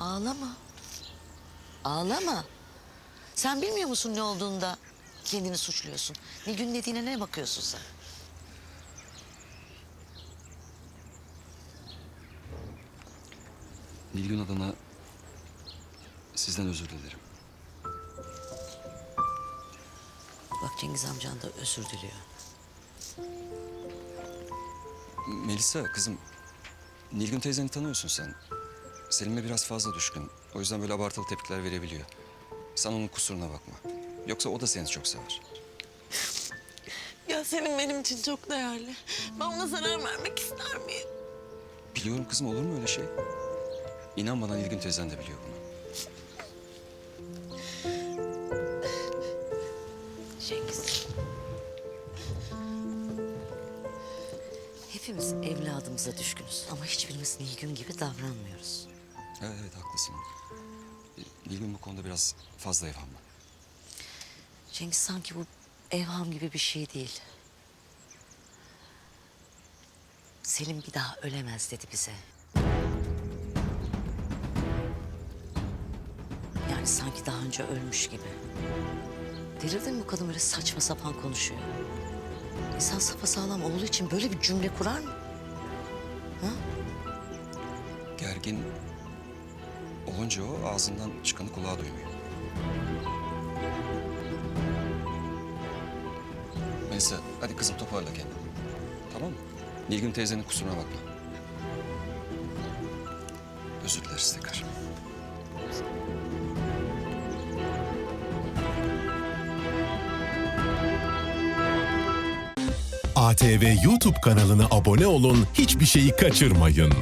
Ağlama. Ağlama. Sen bilmiyor musun ne olduğunda kendini suçluyorsun? Nilgün dediğine ne bakıyorsun sen? Nilgün adına sizden özür dilerim. Bak Cengiz amcan da özür diliyor. Melisa kızım, Nilgün teyzeni tanıyorsun sen. Selim'e biraz fazla düşkün. O yüzden böyle abartılı tepkiler verebiliyor. Sen onun kusuruna bakma. Yoksa o da seni çok sever. Ya senin benim için çok değerli. Ben ona zarar vermek ister miyim? Biliyorum kızım olur mu öyle şey? İnan bana Nilgün teyzen de biliyor bunu. Cengiz. Hepimiz evladımıza düşkünüz ama hiçbirimiz Nilgün gibi davranmıyoruz. Evet, evet haklısın. Nilgün bu konuda biraz fazla evhamlı. Cengiz sanki bu evham gibi bir şey değil. Selim bir daha ölemez dedi bize. Yani sanki daha önce ölmüş gibi. Delirdin mi bu kadın böyle saçma sapan konuşuyor? İnsan sapasağlam oğlu için böyle bir cümle kurar mı? Gergin olunca o ağzından çıkanı kulağa duymuyor. Melisa hadi kızım toparla kendini. Tamam mı? Nilgün teyzenin kusuruna bakma. Özür dileriz tekrar. ATV YouTube kanalına abone olun, hiçbir şeyi kaçırmayın.